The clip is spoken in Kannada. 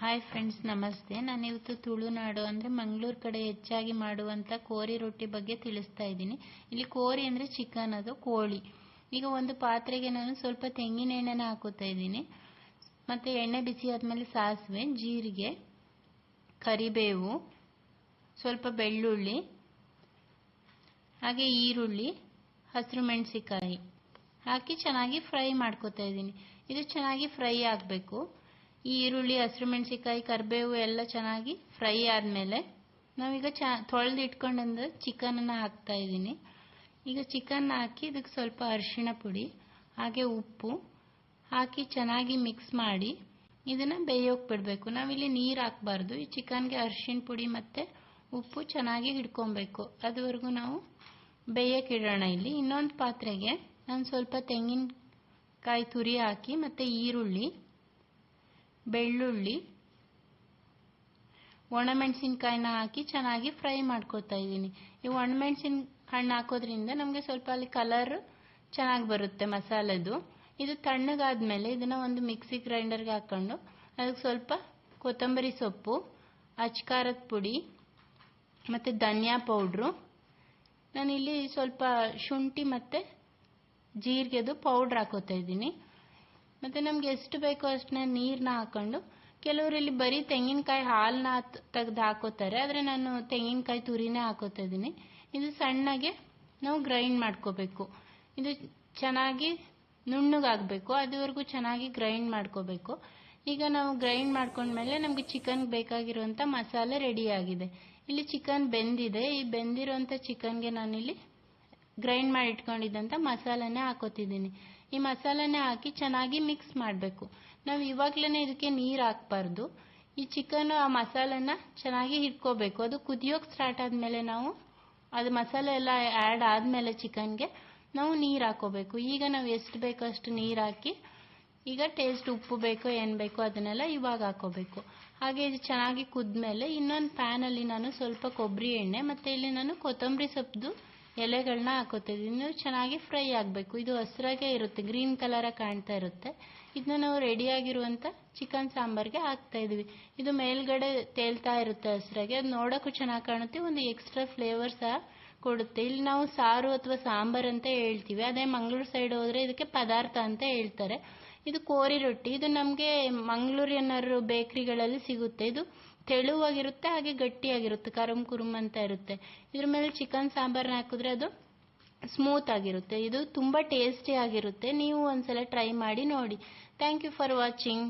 ಹಾಯ್ ಫ್ರೆಂಡ್ಸ್ ನಮಸ್ತೆ. ನಾನು ಇವತ್ತು ತುಳುನಾಡು ಅಂದರೆ ಮಂಗಳೂರು ಕಡೆ ಹೆಚ್ಚಾಗಿ ಮಾಡುವಂಥ ಕೋರಿ ರೊಟ್ಟಿ ಬಗ್ಗೆ ತಿಳಿಸ್ತಾ ಇದ್ದೀನಿ. ಇಲ್ಲಿ ಕೋರಿ ಅಂದರೆ ಚಿಕನ್, ಅದು ಕೋಳಿ. ಈಗ ಒಂದು ಪಾತ್ರೆಗೆ ನಾನು ಸ್ವಲ್ಪ ತೆಂಗಿನ ಎಣ್ಣೆನ ಹಾಕೋತಾ ಇದ್ದೀನಿ. ಮತ್ತು ಎಣ್ಣೆ ಬಿಸಿ ಆದಮೇಲೆ ಸಾಸಿವೆ, ಜೀರಿಗೆ, ಕರಿಬೇವು, ಸ್ವಲ್ಪ ಬೆಳ್ಳುಳ್ಳಿ, ಹಾಗೆ ಈರುಳ್ಳಿ, ಹಸಿರು ಮೆಣಸಿಕಾಯಿ ಹಾಕಿ ಚೆನ್ನಾಗಿ ಫ್ರೈ ಮಾಡ್ಕೋತಾ ಇದ್ದೀನಿ. ಇದು ಚೆನ್ನಾಗಿ ಫ್ರೈ ಆಗಬೇಕು. ಈ ಈರುಳ್ಳಿ ಮೆಣಸಿಕಾಯಿ ಕರಿಬೇವು ಎಲ್ಲ ಚೆನ್ನಾಗಿ ಫ್ರೈ ಆದಮೇಲೆ ನಾವೀಗ ಚ, ತೊಳೆದು ಇಟ್ಕೊಂಡಂದ್ರೆ ಚಿಕನನ್ನು ಹಾಕ್ತಾ ಇದ್ದೀನಿ. ಈಗ ಚಿಕನ್ ಹಾಕಿ ಇದಕ್ಕೆ ಸ್ವಲ್ಪ ಅರಿಶಿಣ ಪುಡಿ, ಹಾಗೆ ಉಪ್ಪು ಹಾಕಿ ಚೆನ್ನಾಗಿ ಮಿಕ್ಸ್ ಮಾಡಿ ಇದನ್ನು ಬೇಯೋಕೆ ಬಿಡಬೇಕು. ನಾವಿಲ್ಲಿ ನೀರು ಹಾಕಬಾರ್ದು. ಈ ಚಿಕನ್ಗೆ ಅರಿಶಿಣ ಪುಡಿ ಮತ್ತು ಉಪ್ಪು ಚೆನ್ನಾಗಿ ಹಿಡ್ಕೊಬೇಕು. ಅದುವರೆಗೂ ನಾವು ಬೇಯಕ್ಕೆ ಇಡೋಣ ಇಲ್ಲಿ. ಇನ್ನೊಂದು ಪಾತ್ರೆಗೆ ನಾನು ಸ್ವಲ್ಪ ತೆಂಗಿನಕಾಯಿ ತುರಿ ಹಾಕಿ ಮತ್ತು ಈರುಳ್ಳಿ ಬೆಳ್ಳುಳ್ಳಿ, ಒಣಮೆಣಸಿನ್ಕಾಯಿನ ಹಾಕಿ ಚೆನ್ನಾಗಿ ಫ್ರೈ ಮಾಡ್ಕೊತಾ ಇದ್ದೀನಿ. ಈ ಒಣಮೆಣಸಿನ ಹಣ್ಣು ಹಾಕೋದ್ರಿಂದ ನಮಗೆ ಸ್ವಲ್ಪ ಅಲ್ಲಿ ಕಲರ್ ಚೆನ್ನಾಗಿ ಬರುತ್ತೆ ಮಸಾಲೆದು. ಇದು ತಣ್ಣಗಾದ್ಮೇಲೆ ಇದನ್ನು ಒಂದು ಮಿಕ್ಸಿ ಗ್ರೈಂಡರ್ಗೆ ಹಾಕ್ಕೊಂಡು ಅದಕ್ಕೆ ಸ್ವಲ್ಪ ಕೊತ್ತಂಬರಿ ಸೊಪ್ಪು ಅಚ್ಕಾರದ ಪುಡಿ ಮತ್ತು ಧನಿಯಾ ಪೌಡ್ರು. ನಾನಿಲ್ಲಿ ಸ್ವಲ್ಪ ಶುಂಠಿ ಮತ್ತು ಜೀರಿಗೆದು ಪೌಡ್ರ್ ಹಾಕೋತಾ ಇದ್ದೀನಿ. ಮತ್ತು ನಮ್ಗೆ ಎಷ್ಟು ಬೇಕೋ ಅಷ್ಟನ್ನ ನೀರನ್ನ ಹಾಕೊಂಡು ಕೆಲವರಲ್ಲಿ ಬರೀ ತೆಂಗಿನಕಾಯಿ ಹಾಲನ್ನ ತೆಗೆದು ಹಾಕೋತಾರೆ, ಆದರೆ ನಾನು ತೆಂಗಿನಕಾಯಿ ತುರಿನೇ ಹಾಕೋತಾ ಇದು ಸಣ್ಣಗೆ ನಾವು ಗ್ರೈಂಡ್ ಮಾಡ್ಕೋಬೇಕು. ಇದು ಚೆನ್ನಾಗಿ ನುಣ್ಣಗಾಗಬೇಕು, ಅದುವರೆಗೂ ಚೆನ್ನಾಗಿ ಗ್ರೈಂಡ್ ಮಾಡ್ಕೋಬೇಕು. ಈಗ ನಾವು ಗ್ರೈಂಡ್ ಮಾಡ್ಕೊಂಡ್ಮೇಲೆ ನಮಗೆ ಚಿಕನ್ ಬೇಕಾಗಿರುವಂಥ ಮಸಾಲೆ ರೆಡಿ ಆಗಿದೆ. ಇಲ್ಲಿ ಚಿಕನ್ ಬೆಂದಿದೆ, ಈ ಬೆಂದಿರುವಂಥ ಚಿಕನ್ಗೆ ನಾನಿಲ್ಲಿ ಗ್ರೈಂಡ್ ಮಾಡಿ ಇಟ್ಕೊಂಡಿದ್ದಂಥ ಮಸಾಲೆನೇ ಹಾಕೋತಿದ್ದೀನಿ. ಈ ಮಸಾಲೆನೇ ಹಾಕಿ ಚೆನ್ನಾಗಿ ಮಿಕ್ಸ್ ಮಾಡಬೇಕು. ನಾವು ಇವಾಗಲೇ ಇದಕ್ಕೆ ನೀರು ಹಾಕ್ಬಾರ್ದು. ಈ ಚಿಕನ್ ಆ ಮಸಾಲೆನ ಚೆನ್ನಾಗಿ ಹಿಡ್ಕೋಬೇಕು. ಅದು ಕುದಿಯೋಕೆ ಸ್ಟಾರ್ಟ್ ಆದಮೇಲೆ ನಾವು ಅದು ಮಸಾಲೆ ಎಲ್ಲ ಆ್ಯಡ್ ಆದಮೇಲೆ ಚಿಕನ್ಗೆ ನಾವು ನೀರು ಹಾಕೋಬೇಕು. ಈಗ ನಾವು ಎಷ್ಟು ಬೇಕೋ ಅಷ್ಟು ನೀರು ಹಾಕಿ ಈಗ ಟೇಸ್ಟ್ ಉಪ್ಪು ಬೇಕೋ ಏನು ಬೇಕೋ ಅದನ್ನೆಲ್ಲ ಇವಾಗ ಹಾಕೋಬೇಕು. ಹಾಗೆ ಇದು ಚೆನ್ನಾಗಿ ಕುದ್ಮೇಲೆ ಇನ್ನೊಂದು ಪ್ಯಾನಲ್ಲಿ ನಾನು ಸ್ವಲ್ಪ ಕೊಬ್ಬರಿ ಎಣ್ಣೆ ಮತ್ತು ಇಲ್ಲಿ ನಾನು ಕೊತ್ತಂಬರಿ ಸೊಪ್ಪು ಎಲೆಗಳನ್ನ ಹಾಕೋತಿದ್ದೀನಿ ಚೆನ್ನಾಗಿ ಫ್ರೈ ಆಗಬೇಕು. ಇದು ಹಸ್ರಾಗೆ ಇರುತ್ತೆ. ಗ್ರೀನ್ ಕಲರಾಗಿ ಕಾಣ್ತಾ ಇರುತ್ತೆ. ಇದನ್ನ ನಾವು ರೆಡಿಯಾಗಿರುವಂಥ ಚಿಕನ್ ಸಾಂಬಾರ್ಗೆ ಹಾಕ್ತಾ ಇದೀವಿ ಇದು ಮೇಲ್ಗಡೆ ತೇಲ್ತಾ ಇರುತ್ತೆ ಹಸ್ರಾಗೆ. ಅದು ನೋಡೋಕ್ಕೂ ಚೆನ್ನಾಗಿ ಕಾಣುತ್ತೆ. ಒಂದು ಎಕ್ಸ್ಟ್ರಾ ಫ್ಲೇವರ್ ಸಹ ಕೊಡುತ್ತೆ. ಇಲ್ಲಿ ನಾವು ಸಾರು ಅಥವಾ ಸಾಂಬಾರ್ ಅಂತ ಹೇಳ್ತೀವಿ. ಅದೇ ಮಂಗಳೂರು ಸೈಡ್ ಹೋದರೆ ಇದಕ್ಕೆ ಪದಾರ್ಥ ಅಂತ ಹೇಳ್ತಾರೆ. ಇದು ಕೋರಿ ರೊಟ್ಟಿ. ಇದು ನಮಗೆ ಮಂಗಳೂರಿನರು ಬೇಕ್ರಿಗಳಲ್ಲಿ ಸಿಗುತ್ತೆ. ಇದು ತೆಳುವಾಗಿರುತ್ತೆ, ಹಾಗೆ ಗಟ್ಟಿಯಾಗಿರುತ್ತೆ ಕರುಮ್ ಕುರುಮ್ ಅಂತ ಇರುತ್ತೆ. ಇದ್ರ ಮೇಲೆ ಚಿಕನ್ ಸಾಂಬಾರ್ನ ಹಾಕಿದ್ರೆ ಅದು ಸ್ಮೂತ್ ಆಗಿರುತ್ತೆ. ಇದು ತುಂಬ ಟೇಸ್ಟಿ ಆಗಿರುತ್ತೆ. ನೀವು ಒಂದ್ಸಲ ಟ್ರೈ ಮಾಡಿ ನೋಡಿ. Thank you for watching